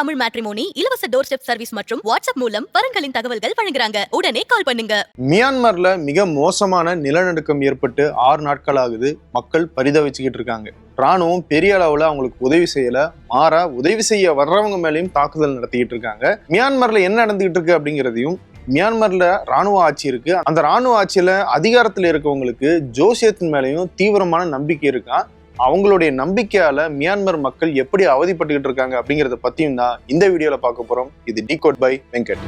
Tamil matrimony இலவச door step service மற்றும் WhatsApp மூலம் வரங்களின் தகவல்கள் வழங்குறாங்க. உடனே கால் பண்ணுங்க. மியான்மர்ல மிக மோசமான நிலநடுக்கம் ஏற்பட்டு ஆறு நாட்கள் ஆகுது. மக்கள் பரிதவிச்சுக்கிட்டு இருக்காங்க. ராணுவம் பெரிய அளவுல அவங்களுக்கு உதவி செய்யல. மாறா உதவி செய்ய வர்றவங்க மேலேயும் தாக்குதல் நடத்திக்கிட்டு இருக்காங்க. மியான்மர்ல என்ன நடந்துகிட்டு இருக்கு அப்படிங்கிறதையும் மியான்மர்ல ராணுவ ஆட்சி இருக்கு. அந்த ராணுவ ஆட்சியில அதிகாரத்துல இருக்கவங்களுக்கு ஜோசியத்தின் மேலேயும் தீவிரமான நம்பிக்கை இருக்கா? அவங்களுடைய நம்பிக்கையால மியான்மர் மக்கள் எப்படி அவதிப்பட்டுக்கிட்டு இருக்காங்க அப்படிங்கறத பத்தியும் தான் இந்த வீடியோல பார்க்க போறோம். இது டிகோட் பை வெங்கட்.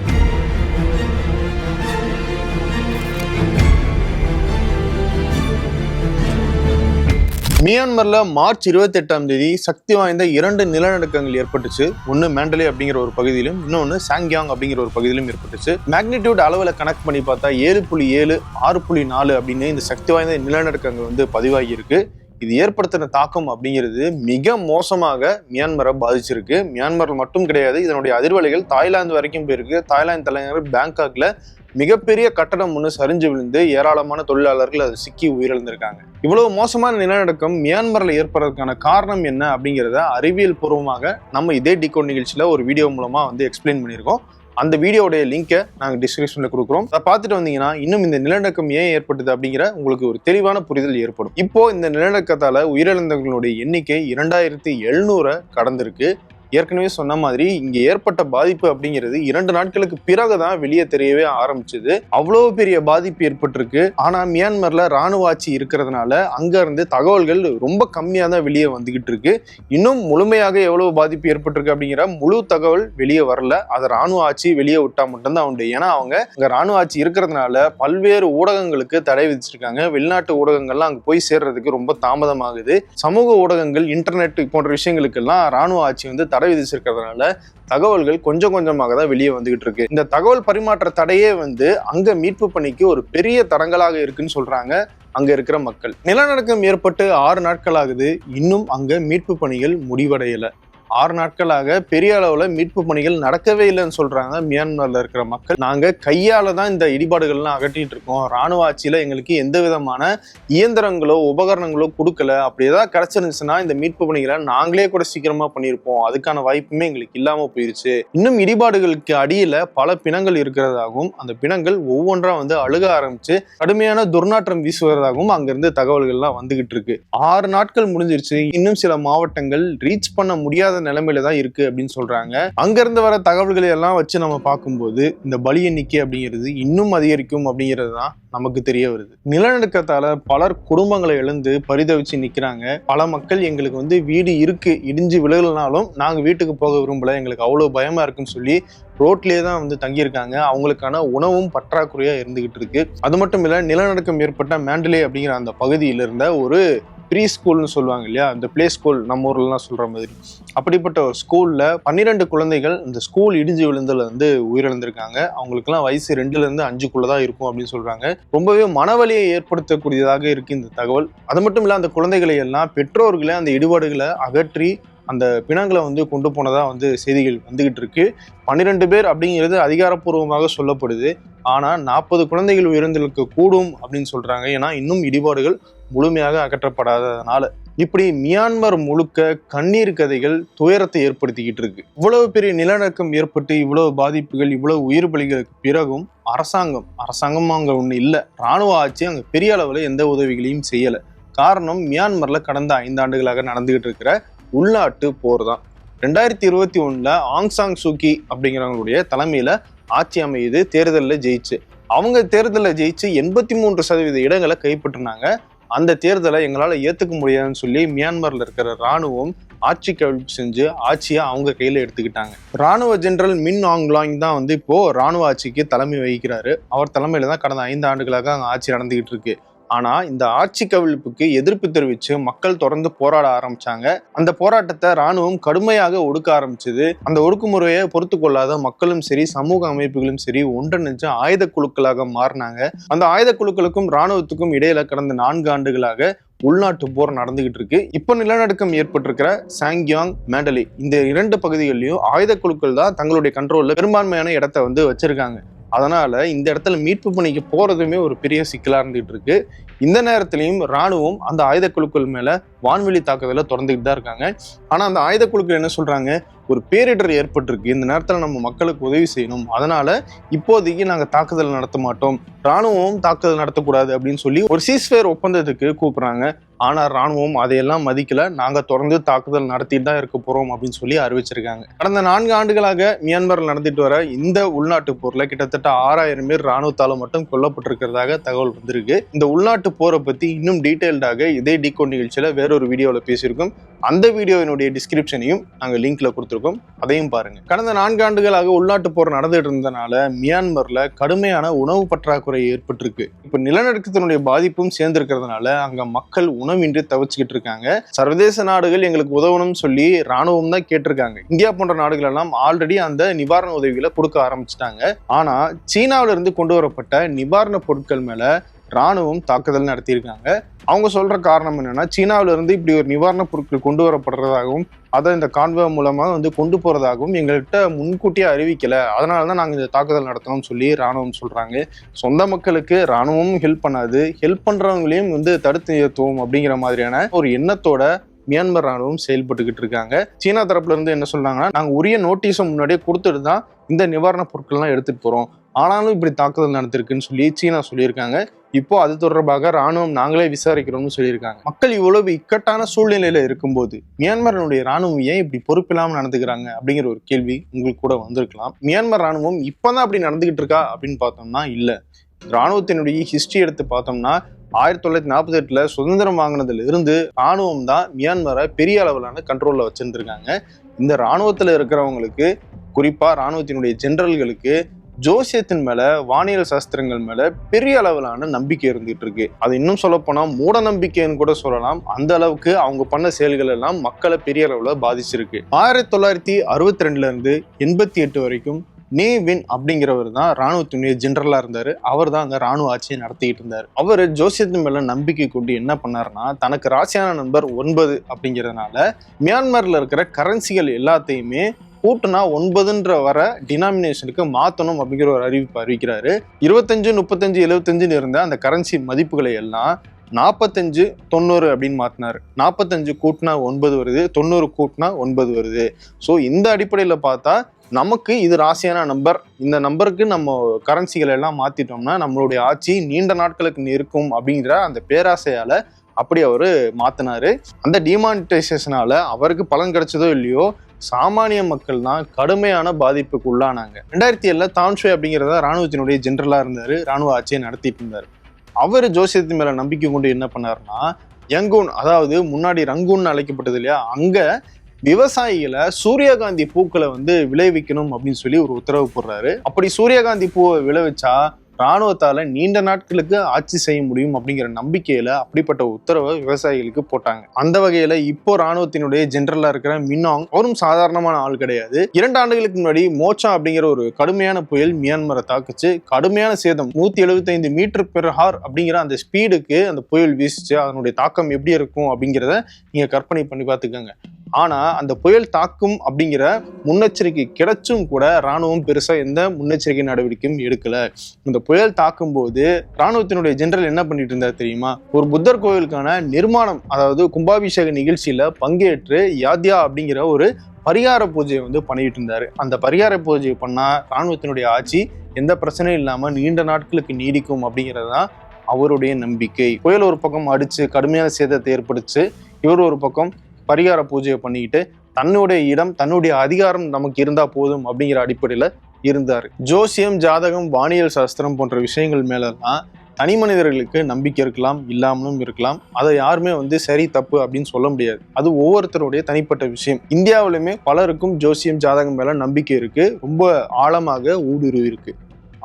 மியான்மர்ல மார்ச் இருபத்தி எட்டாம் தேதி சக்தி வாய்ந்த இரண்டு நிலநடுக்கங்கள் ஏற்பட்டுச்சு. ஒன்னு மேண்டலே அப்படிங்கிற ஒரு பகுதியிலும் இன்னொன்னு சாங்கியாங் அப்படிங்கிற ஒரு பகுதியிலும் ஏற்பட்டுச்சு. மேக்னிடியூட் அளவில் கனெக்ட் பண்ணி பார்த்தா ஏழு புள்ளி ஏழு ஆறு புள்ளி நாலு அப்படின்னு இந்த சக்தி வாய்ந்த நிலநடுக்கங்கள் வந்து பதிவாகி இருக்கு. இது ஏற்படுத்தின தாக்கம் அப்படிங்கிறது மிக மோசமாக மியான்மரை பாதிச்சிருக்கு. மியான்மரில் மட்டும் கிடையாது இதனுடைய அதிர்வலைகள் தாய்லாந்து வரைக்கும் போயிருக்கு. தாய்லாந்து தலைநகர் பேங்காக்ல மிகப்பெரிய கட்டடம் ஒன்று சரிஞ்சு விழுந்து ஏராளமான தொழிலாளர்கள் அது சிக்கி உயிரிழந்திருக்காங்க. இவ்வளவு மோசமான நிலநடுக்கம் மியான்மரில் ஏற்படுறதுக்கான காரணம் என்ன அப்படிங்கிறத அறிவியல் பூர்வமாக நம்ம இதே டிகோ நிகழ்ச்சியில் ஒரு வீடியோ மூலமாக வந்து எக்ஸ்பிளைன் பண்ணியிருக்கோம். அந்த வீடியோடைய லிங்கை நாங்கள் டிஸ்கிரிப்ஷனில் கொடுக்குறோம். அதை பார்த்துட்டு வந்தீங்கன்னா இன்னும் இந்த நிலநடுக்கம் ஏன் ஏற்பட்டது அப்படிங்கிற உங்களுக்கு ஒரு தெளிவான புரிதல் ஏற்படும். இப்போ இந்த நிலநடுக்கத்தால் உயிரிழந்தவர்களுடைய எண்ணிக்கை இரண்டாயிரத்தி எழுநூறை கடந்திருக்கு. ஏற்கனவே சொன்ன மாதிரி இங்க ஏற்பட்ட பாதிப்பு அப்படிங்கிறது இரண்டு நாட்களுக்கு பிறகு தான் வெளியே தெரியவே ஆரம்பிச்சது. அவ்வளவு பெரிய பாதிப்பு ஏற்பட்டிருக்கு. ஆனா மியான்மர்ல ராணுவ ஆட்சி இருக்கிறதுனால அங்க இருந்து தகவல்கள் ரொம்ப கம்மியா தான் வெளியே வந்துகிட்டு இருக்கு. இன்னும் முழுமையாக எவ்வளவு பாதிப்பு ஏற்பட்டிருக்கு அப்படிங்கிற முழு தகவல் வெளியே வரல. அதை ராணுவ ஆட்சி வெளியே விட்டா மட்டும்தான் உண்டு. ஏன்னா அவங்க அங்க ராணுவ ஆட்சி இருக்கிறதுனால பல்வேறு ஊடகங்களுக்கு தடை விதிச்சிருக்காங்க. வெளிநாட்டு ஊடகங்கள்லாம் அங்க போய் சேர்றதுக்கு ரொம்ப தாமதமாகுது. சமூக ஊடகங்கள் இன்டர்நெட் போன்ற விஷயங்களுக்கெல்லாம் ராணுவ ஆட்சி வந்து தடை விதிச்சிருக்கிறதுனால தகவல்கள் கொஞ்சம் கொஞ்சமாக தான் வெளியே வந்துகிட்டு இருக்கு. இந்த தகவல் பரிமாற்ற தடையே வந்து அங்க மீட்பு பணிக்கு ஒரு பெரிய தடங்கலாக இருக்குன்னு சொல்றாங்க அங்க இருக்கிற மக்கள். நிலநடுக்கம் ஏற்பட்டு ஆறு நாட்கள் ஆகுது. இன்னும் அங்க மீட்பு பணிகள் முடிவடையல. ஆறு நாட்களாக பெரிய அளவில் மீட்பு பணிகள் நடக்கவே இல்லைன்னு சொல்றாங்க. மியான்மர்ல இருக்கிற மக்கள். நாங்க கையால தான் இந்த இடிபாடுகள்லாம் அகற்றிட்டு இருக்கோம். ராணுவ ஆட்சியில எங்களுக்கு எந்த விதமான இயந்திரங்களோ உபகரணங்களோ கொடுக்கல. அப்படி ஏதாவது கிடைச்சிருந்துச்சுன்னா இந்த மீட்பு பணிகளை நாங்களே கூட சீக்கிரமா பண்ணியிருப்போம். அதுக்கான வாய்ப்புமே எங்களுக்கு இல்லாம போயிருச்சு. இன்னும் இடிபாடுகளுக்கு அடியில பல பிணங்கள் இருக்கிறதாகவும் அந்த பிணங்கள் ஒவ்வொன்றா வந்து அழுக ஆரம்பிச்சு கடுமையான துர்நாற்றம் வீசுவதாகவும் அங்கிருந்து தகவல்கள்லாம் வந்துகிட்டு இருக்கு. ஆறு நாட்கள் முடிஞ்சிருச்சு. இன்னும் சில மாவட்டங்கள் ரீச் பண்ண முடியாத நிலைமையில தான் இருக்கு அப்படின்னு சொல்றாங்க. அங்கிருந்து வர தகவல்களை எல்லாம் வச்சு நம்ம பார்க்கும்போது இந்த பலி எண்ணிக்கை அப்படிங்கிறது இன்னும் அதிகரிக்கும் அப்படிங்கிறது தான் நமக்கு தெரிய வருது. நிலநடுக்கத்தால பலர் குடும்பங்களை இழந்து பரிதவிச்சு நிக்கிறாங்க. பல மக்கள் எங்களுக்கு வந்து வீடு இருக்கு இடிஞ்சு விலகலனாலும் நாங்க வீட்டுக்கு போக விரும்பல எங்களுக்கு அவ்வளவு பயமா இருக்குன்னு சொல்லி ரோட்லேயே தான் வந்து தங்கியிருக்காங்க. அவங்களுக்கான உணவும் பற்றாக்குறையா இருந்துகிட்டு இருக்கு. அது மட்டும் இல்ல நிலநடுக்கம் ஏற்பட்ட மேண்டலே அப்படிங்கிற அந்த பகுதியில இருந்த ஒரு ப்ரீ ஸ்கூல்னு சொல்லுவாங்க இல்லையா? இந்த ப்ளே ஸ்கூல் நம்ம ஊர்லலாம் சொல்கிற மாதிரி. அப்படிப்பட்ட ஒரு ஸ்கூலில் பன்னிரெண்டு குழந்தைகள் இந்த ஸ்கூல் இடிஞ்சு விழுந்ததுல வந்து உயிரிழந்திருக்காங்க. அவங்களுக்குலாம் வயசு ரெண்டுலேருந்து அஞ்சுக்குள்ளே தான் இருக்கும் அப்படின்னு சொல்கிறாங்க ரொம்பவே மனவலியை ஏற்படுத்தக்கூடியதாக இருக்குது இந்த தகவல். அது மட்டும் இல்லை அந்த குழந்தைகளை எல்லாம் பெற்றோர்களை அந்த இடுபாடுகளை அகற்றி அந்த பிணங்களை வந்து கொண்டு போனதாக வந்து செய்திகள் வந்துகிட்டு இருக்கு. பன்னிரெண்டு பேர் அப்படிங்கிறது அதிகாரப்பூர்வமாக சொல்லப்படுது. ஆனால் நாற்பது குழந்தைகள் உயிரிழந்திருக்க கூடும் அப்படின்னு சொல்கிறாங்க ஏன்னா இன்னும் இடிபாடுகள் முழுமையாக அகற்றப்படாததுனால. இப்படி மியான்மர் முழுக்க கண்ணீர் கதைகள் துயரத்தை ஏற்படுத்திக்கிட்டு இருக்கு. இவ்வளவு பெரிய நிலநடுக்கம் ஏற்பட்டு இவ்வளவு பாதிப்புகள் இவ்வளவு உயிர் பலிகளுக்கு பிறகும் அரசாங்கம் அரசாங்கம் அங்க ஒன்று இல்லை. ராணுவ ஆட்சி அங்கே பெரிய அளவில் எந்த உதவிகளையும் செய்யலை. காரணம் மியான்மரில் கடந்த ஐந்து ஆண்டுகளாக நடந்துகிட்டு இருக்கிற உள்நாட்டு போர் தான். ரெண்டாயிரத்தி இருபத்தி ஒன்றில் ஆங்சாங் சூக்கி அப்படிங்கிறவங்களுடைய தலைமையில் ஆட்சி அமையுது தேர்தலில் ஜெயிச்சு. அவங்க தேர்தலில் ஜெயிச்சு எண்பத்தி மூன்று சதவீத இடங்களை கைப்பற்றினாங்க. அந்த தேர்தலை எங்களால் ஏற்றுக்க முடியாதுன்னு சொல்லி மியான்மரில் இருக்கிற ராணுவம் ஆட்சி கவிழ்ப்பு செஞ்சு ஆட்சியை அவங்க கையில் எடுத்துக்கிட்டாங்க. ராணுவ ஜெனரல் மின் ஆங்லாங் தான் வந்து இப்போது ராணுவ ஆட்சிக்கு தலைமை வகிக்கிறாரு. அவர் தலைமையில் தான் கடந்த ஐந்து ஆண்டுகளாக அங்கே ஆட்சி நடந்துக்கிட்டு இருக்கு. ஆனா இந்த ஆட்சி கவிழ்ப்புக்கு எதிர்ப்பு தெரிவிச்சு மக்கள் தொடர்ந்து போராட ஆரம்பிச்சாங்க. அந்த போராட்டத்தை ராணுவம் கடுமையாக ஒடுக்க ஆரம்பிச்சது. அந்த ஒடுக்குமுறையை பொறுத்து கொள்ளாத மக்களும் சரி சமூக அமைப்புகளும் சரி ஒன்றிணைஞ்சு ஆயுத குழுக்களாக மாறினாங்க. அந்த ஆயுத குழுக்களுக்கும் ராணுவத்துக்கும் இடையில கடந்த நான்கு ஆண்டுகளாக உள்நாட்டு போர் நடந்துகிட்டு இருக்கு. இப்போ நிலநடுக்கம் ஏற்பட்டிருக்கிற சாங்கியாங் மேண்டலி இந்த இரண்டு பகுதிகளிலும் ஆயுத குழுக்கள் தான் தங்களுடைய கண்ட்ரோல்ல பெரும்பான்மையான இடத்த வந்து வச்சிருக்காங்க. அதனால் இந்த இடத்துல மீட்பு பணிக்கு போகிறதுமே ஒரு பெரிய சிக்கலாக இருந்துகிட்டு இருக்கு. இந்த நேரத்திலையும் ராணுவம் அந்த ஆயுத குழுக்கள் மேலே வான்வெளி தாக்குதலை தொடர்ந்துக்கிட்டு தான் இருக்காங்க. ஆனால் அந்த ஆயுத குழுக்கள் என்ன சொல்கிறாங்க ஒரு பேரிடர் ஏற்பட்டிருக்கு. இந்த நேரத்தில் நம்ம மக்களுக்கு உதவி செய்யணும். அதனால் இப்போதைக்கு நாங்கள் தாக்குதல் நடத்த மாட்டோம். ராணுவமும் தாக்குதல் நடத்தக்கூடாது அப்படின்னு சொல்லி ஒரு சீஸ்ஃபேர் ஒப்பந்தத்துக்கு கூப்பிட்றாங்க. ஆனால் ராணுவம் அதையெல்லாம் மதிக்கல. நாங்கள் தொடர்ந்து தாக்குதல் நடத்திட்டு தான் இருக்க போகிறோம் அப்படின்னு சொல்லி அறிவிச்சிருக்காங்க. கடந்த நான்கு ஆண்டுகளாக மியான்மரில் நடந்துட்டு வர இந்த உள்நாட்டு போரில் கிட்டத்தட்ட ஆறாயிரம் பேர் ராணுவத்தால் மட்டும் கொல்லப்பட்டிருக்கிறதாக தகவல் வந்திருக்கு. இந்த உள்நாட்டு போரை பற்றி இன்னும் டீட்டெயில்டாக இதே டிகோ நிகழ்ச்சியில் வேறொரு வீடியோவில் பேசியிருக்கோம். அந்த வீடியோவினுடைய டிஸ்கிரிப்ஷனையும் நாங்கள் லிங்க்ல கொடுத்துருக்கோம். அதையும் பாருங்க. கடந்த நான்கு ஆண்டுகளாக உள்நாட்டு போர் நடந்துட்டு இருந்தனால மியான்மர்ல கடுமையான உணவு பற்றாக்குறை ஏற்பட்டிருக்கு. இப்போ நிலநடுக்கத்தினுடைய பாதிப்பும் சேர்ந்திருக்கிறதுனால அங்க மக்கள் உணவு இன்று தவிச்சுக்கிட்டு இருக்காங்க. சர்வதேச நாடுகள் எங்களுக்கு உதவணும்னு சொல்லி ராணுவம் தான் கேட்டிருக்காங்க. இந்தியா போன்ற நாடுகள் எல்லாம் ஆல்ரெடி அந்த நிவாரண உதவிகளை கொடுக்க ஆரம்பிச்சிட்டாங்க. ஆனா சீனாவில இருந்து கொண்டு வரப்பட்ட நிவாரண பொருட்கள் மேல ராணுவம் தாக்குதல் நடத்தியிருக்காங்க. அவங்க சொல்ற காரணம் என்னன்னா சீனாவில இருந்து இப்படி ஒரு நிவாரண பொருட்கள் கொண்டு வரப்படுறதாகவும் அதை இந்த கான்வே மூலமா வந்து கொண்டு போறதாகவும் எங்கள்கிட்ட முன்கூட்டியே அறிவிக்கல. அதனால தான் நாங்கள் இந்த தாக்குதல் நடத்தணும்னு சொல்லி ராணுவம் சொல்றாங்க. சொந்த மக்களுக்கு ராணுவமும் ஹெல்ப் பண்ணாது. ஹெல்ப் பண்றவங்களையும் வந்து தடுத்து நிறுத்துவோம் அப்படிங்கிற மாதிரியான ஒரு எண்ணத்தோட மியான்மர் ராணுவம் செயல்பட்டுக்கிட்டு இருக்காங்க. சீனா தரப்புல இருந்து என்ன சொல்றாங்கன்னா நாங்க உரிய நோட்டீஸை முன்னாடியே கொடுத்துட்டு தான் இந்த நிவாரணப் பொருட்கள்லாம் எடுத்துட்டு போறோம். ஆனாலும் இப்படி தாக்குதல் நடந்திருக்குன்னு சொல்லி சீனா சொல்லியிருக்காங்க. இப்போ அது தொடர்பாக ராணுவம் நாங்களே விசாரிக்கிறோம்னு சொல்லியிருக்காங்க. மக்கள் இவ்வளவு இக்கட்டான சூழ்நிலையில இருக்கும்போது மியான்மரனுடைய ராணுவம் ஏன் இப்படி பொறுப்பில்லாம நடந்துக்கிறாங்க? அப்படிங்கிற ஒரு கேள்வி உங்களுக்கு கூட வந்திருக்கலாம். மியான்மர் ராணுவம் இப்பதான் அப்படி நடந்துகிட்டு இருக்கா அப்படின்னு பார்த்தோம்னா இல்ல. ராணுவத்தினுடைய ஹிஸ்டரி எடுத்து பார்த்தோம்னா ஆயிரத்தி தொள்ளாயிரத்தி நாற்பத்தி எட்டுல சுதந்திரம் வாங்கினதுல இருந்து ராணுவம் தான் மியான்மரை பெரிய அளவிலான கண்ட்ரோல்ல வச்சிருந்துருக்காங்க. இந்த ராணுவத்துல இருக்கிறவங்களுக்கு குறிப்பா ராணுவத்தினுடைய ஜெனரல்களுக்கு ஜோசியத்தின் மேல வானியல் சாஸ்திரங்கள் மேல பெரிய அளவிலான நம்பிக்கை இருந்துட்டு இருக்கு. அது இன்னும் சொல்ல போனா மூட நம்பிக்கைன்னு கூட சொல்லலாம். அந்த அளவுக்கு அவங்க பண்ண செயல்கள் எல்லாம் மக்களை பெரிய அளவுல பாதிச்சிருக்கு. ஆயிரத்தி தொள்ளாயிரத்தி அறுபத்தி ரெண்டுல இருந்து எண்பத்தி எட்டு வரைக்கும் நேவின் அப்படிங்கிறவர் தான் ராணுவத்தினுடைய ஜென்ரலாக இருந்தார். அவர் தான் அந்த ராணுவ ஆட்சியை நடத்திக்கிட்டு இருந்தார். அவர் ஜோசியத்தின் மேலே நம்பிக்கை கொண்டு என்ன பண்ணார்னா தனக்கு ராசியான நம்பர் ஒன்பது அப்படிங்கிறதுனால மியான்மரில் இருக்கிற கரன்சிகள் எல்லாத்தையுமே கூட்டுனா ஒன்பதுன்ற வர டினாமினேஷனுக்கு மாற்றணும் அப்படிங்கிற ஒரு அறிவிப்பு அறிவிக்கிறாரு. இருபத்தஞ்சு முப்பத்தஞ்சு எழுபத்தஞ்சுன்னு இருந்த அந்த கரன்சி மதிப்புகளை எல்லாம் நாற்பத்தஞ்சு தொண்ணூறு அப்படின்னு மாற்றினார் நாற்பத்தஞ்சு கூட்டினா ஒன்பது வருது தொண்ணூறு கூட்டினா ஒன்பது வருது. ஸோ இந்த அடிப்படையில் பார்த்தா நமக்கு இது ராசியான நம்பர். இந்த நம்பருக்கு நம்ம கரன்சிகளை எல்லாம் மாற்றிட்டோம்னா நம்மளுடைய ஆட்சி நீண்ட நாட்களுக்கு இருக்கும் அப்படிங்கிற அந்த பேராசையால் அப்படி அவர் மாற்றினார் அந்த டிமானிட்டைசேஷனால் அவருக்கு பலன் கிடைச்சதோ இல்லையோ சாமானிய மக்கள் தான் கடுமையான பாதிப்புக்கு உள்ளானாங்க. ரெண்டாயிரத்தி ஏழில் தான்ஷே அப்படிங்கிறத ராணுவத்தினுடைய ஜென்ரலாக இருந்தார் ராணுவ ஆட்சியை நடத்திட்டு இருந்தார். அவர் ஜோசியத்தின் மேலே நம்பிக்கை கொண்டு என்ன பண்ணாருன்னா யங்கூன் அதாவது முன்னாடி ரங்கூன் அழைக்கப்பட்டது இல்லையா அங்கே விவசாயிகளை சூரியகாந்தி பூக்களை வந்து விளைவிக்கணும் அப்படின்னு சொல்லி ஒரு உத்தரவு போடுறாரு. அப்படி சூரியகாந்தி பூவை விளைவிச்சா ராணுவத்தால நீண்ட நாட்களுக்கு ஆட்சி செய்ய முடியும் அப்படிங்கிற நம்பிக்கையில அப்படிப்பட்ட உத்தரவை விவசாயிகளுக்கு போட்டாங்க. அந்த வகையில இப்போ ராணுவத்தினுடைய ஜெனரலா இருக்கிற மின்னாங் அவரும் சாதாரணமான ஆள் கிடையாது. இரண்டு ஆண்டுகளுக்கு முன்னாடி மோச்சா அப்படிங்கிற ஒரு கடுமையான புயல் மியான்மரை தாக்குச்சு. கடுமையான சேதம் நூத்தி எழுபத்தைந்து மீட்டர் பெர் ஹார் அப்படிங்கிற அந்த ஸ்பீடுக்கு அந்த புயல் வீசிச்சு அதனுடைய தாக்கம் எப்படி இருக்கும் அப்படிங்கிறத நீங்க கற்பனை பண்ணி பார்த்துக்கோங்க. ஆனா அந்த புயல் தாக்கும் அப்படிங்கிற முன்னெச்சரிக்கை கிடைச்சும் கூட ராணுவம் பெருசா எந்த முன்னெச்சரிக்கை நடவடிக்கையும் எடுக்கல. இந்த புயல் தாக்கும் போது ராணுவத்தினுடைய ஜெனரல் என்ன பண்ணிட்டு இருந்தார் தெரியுமா? ஒரு புத்தர் கோவிலுக்கான நிர்மாணம் அதாவது கும்பாபிஷேக நிகழ்ச்சியில பங்கேற்று யாத்யா அப்படிங்கிற ஒரு பரிகார பூஜையை வந்து பண்ணிட்டு இருந்தாரு. அந்த பரிகார பூஜையை பண்ணா ராணுவத்தினுடைய ஆட்சி எந்த பிரச்சனையும் இல்லாம நீண்ட நாட்களுக்கு நீடிக்கும் அப்படிங்கிறது தான் அவருடைய நம்பிக்கை. புயல் ஒரு பக்கம் அடிச்சு கடுமையான சேதத்தை ஏற்படுச்சு இவர் ஒரு பக்கம் பரிகார பூஜையை பண்ணிக்கிட்டு தன்னுடைய இடம் தன்னுடைய அதிகாரம் நமக்கு இருந்தால் போதும் அப்படிங்கிற அடிப்படையில் இருந்தார். ஜோசியம் ஜாதகம் வானியல் சாஸ்திரம் போன்ற விஷயங்கள் மேலெல்லாம் தனி மனிதர்களுக்கு நம்பிக்கை இருக்கலாம் இல்லாமலும் இருக்கலாம். அதை யாருமே வந்து சரி தப்பு அப்படின்னு சொல்ல முடியாது. அது ஒவ்வொருத்தருடைய தனிப்பட்ட விஷயம். இந்தியாவிலுமே பலருக்கும் ஜோசியம் ஜாதகம் மேல நம்பிக்கை இருக்கு. ரொம்ப ஆழமாக ஊடுருவி இருக்கு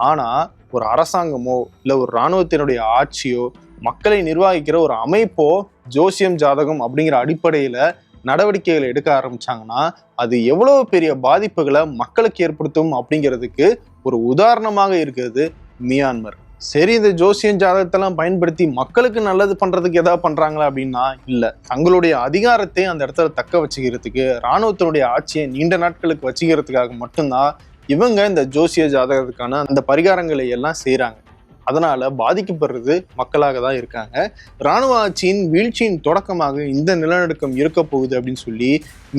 ஆனா ஒரு அரசாங்கமோ இல்லை ஒரு இராணுவத்தினுடைய ஆட்சியோ மக்களை நிர்வகிக்கிற ஒரு அமைப்போ ஜோசியம் ஜாதகம் அப்படிங்கிற அடிப்படையில் நடவடிக்கைகளை எடுக்க ஆரம்பிச்சாங்கன்னா அது எவ்வளவு பெரிய பாதிப்புகளை மக்களுக்கு ஏற்படுத்தும் அப்படிங்கிறதுக்கு ஒரு உதாரணமாக இருக்கிறது மியான்மர். சரி இந்த ஜோசியம் ஜாதகத்தெல்லாம் பயன்படுத்தி மக்களுக்கு நல்லது பண்றதுக்கு ஏதாவது பண்றாங்களா அப்படின்னா இல்ல. தங்களுடைய அதிகாரத்தை அந்த இடத்துல தக்க வச்சுக்கிறதுக்கு இராணுவத்தினுடைய ஆட்சியை நீண்ட நாட்களுக்கு வச்சுக்கிறதுக்காக மட்டும்தான் இவங்க இந்த ஜோசிய ஜாதகத்துக்கான அந்த பரிகாரங்களை எல்லாம் செய்கிறாங்க அதனால பாதிக்கப்படுறது மக்களாக தான் இருக்காங்க. ராணுவ ஆட்சியின் வீழ்ச்சியின் தொடக்கமாக இந்த நிலநடுக்கம் இருக்க போகுது அப்படின்னு சொல்லி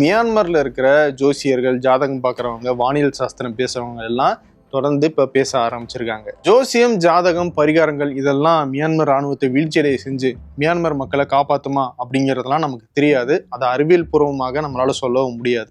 மியான்மர்ல இருக்கிற ஜோசியர்கள் ஜாதகம் பார்க்குறவங்க வானியல் சாஸ்திரம் பேசுறவங்க எல்லாம் தொடர்ந்து இப்போ பேச ஆரம்பிச்சிருக்காங்க. ஜோசியம் ஜாதகம் பரிகாரங்கள் இதெல்லாம் மியான்மர் ராணுவத்தை வீழ்ச்சியடைய செஞ்சு மியான்மர் மக்களை காப்பாற்றுமா அப்படிங்கிறதெல்லாம் நமக்கு தெரியாது. அதை அறிவியல் பூர்வமாக நம்மளால சொல்லவும் முடியாது.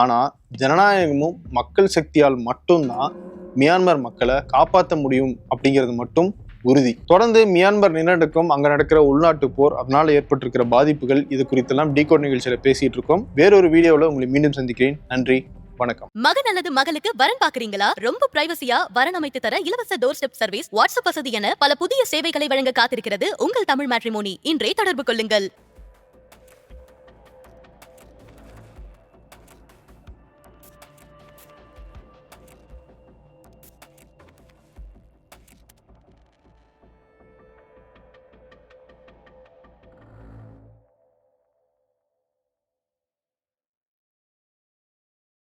ஆனால் ஜனநாயகமும் மக்கள் சக்தியால் மட்டும்தான் மியான்மர் மக்களை காப்பாற்ற முடியும் அப்படிங்கிறது மட்டும் உறுதி. தொடர்ந்து மியான்மர் நிலநடுக்கம் அங்க நடக்கிற உள்நாட்டு போர் அதனால ஏற்பட்டிருக்கிற பாதிப்புகள் இது குறித்தெல்லாம் டீகோட் நிகழ்ச்சியில பேசிட்டு இருக்கோம். வேறொரு வீடியோவில் உங்களை மீண்டும் சந்திக்கிறேன். நன்றி வணக்கம். மகன் அல்லது மகளுக்கு வரன் பாக்குறீங்களா ரொம்ப பிரைவசியா வரன் அமைத்து தர இலவச டோர் ஸ்டெப் சர்வீஸ் வாட்ஸ்அப் வசதி என பல புதிய சேவைகளை வழங்க காத்திருக்கிறது உங்கள் தமிழ் மேட்ரிமோனி இன்றே தொடர்பு கொள்ளுங்கள்.